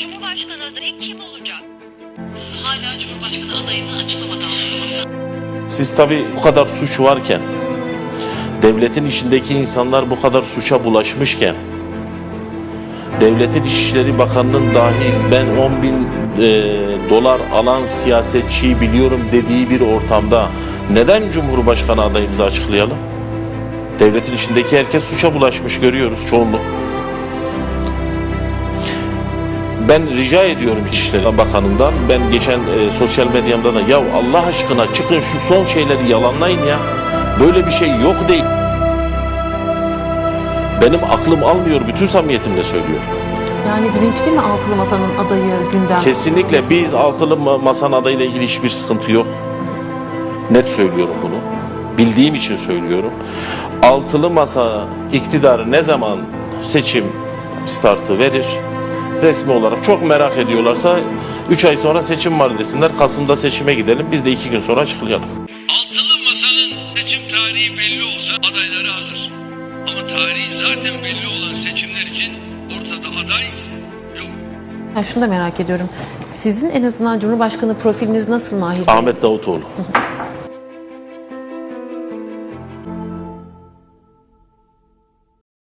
Cumhurbaşkanı adayı kim olacak? Hala Cumhurbaşkanı adayını açıklamadan. Siz tabii bu kadar suç varken, devletin içindeki insanlar bu kadar suça bulaşmışken, devletin İçişleri Bakanı'nın dahi ben 10 bin e, dolar alan siyasetçiyi biliyorum dediği bir ortamda neden Cumhurbaşkanı adayımızı açıklayalım? Devletin içindeki herkes suça bulaşmış görüyoruz çoğunluk. Ben rica ediyorum İçişleri Bakanı'ndan, ben geçen e, sosyal medyamda da ya Allah aşkına çıkın şu son şeyleri yalanlayın ya. Böyle bir şey yok değil. Benim aklım almıyor, bütün samimiyetimle söylüyorum. Yani bilinçli mi altılı masanın adayı gündem? Kesinlikle biz altılı ma- masanın adayıyla ilgili hiçbir sıkıntı yok. Net söylüyorum bunu. Bildiğim için söylüyorum. Altılı masa iktidarı ne zaman seçim startı verir? Resmi olarak çok merak ediyorlarsa 3 ay sonra seçim var desinler. Kasım'da seçime gidelim. Biz de 2 gün sonra açıklayalım. Altılı Masa'nın seçim tarihi belli olsa adayları hazır. Ama tarihi zaten belli olan seçimler için ortada aday yok. Ya şunu da merak ediyorum. Sizin en azından Cumhurbaşkanı profiliniz nasıl Mahir Bey? Ahmet Davutoğlu.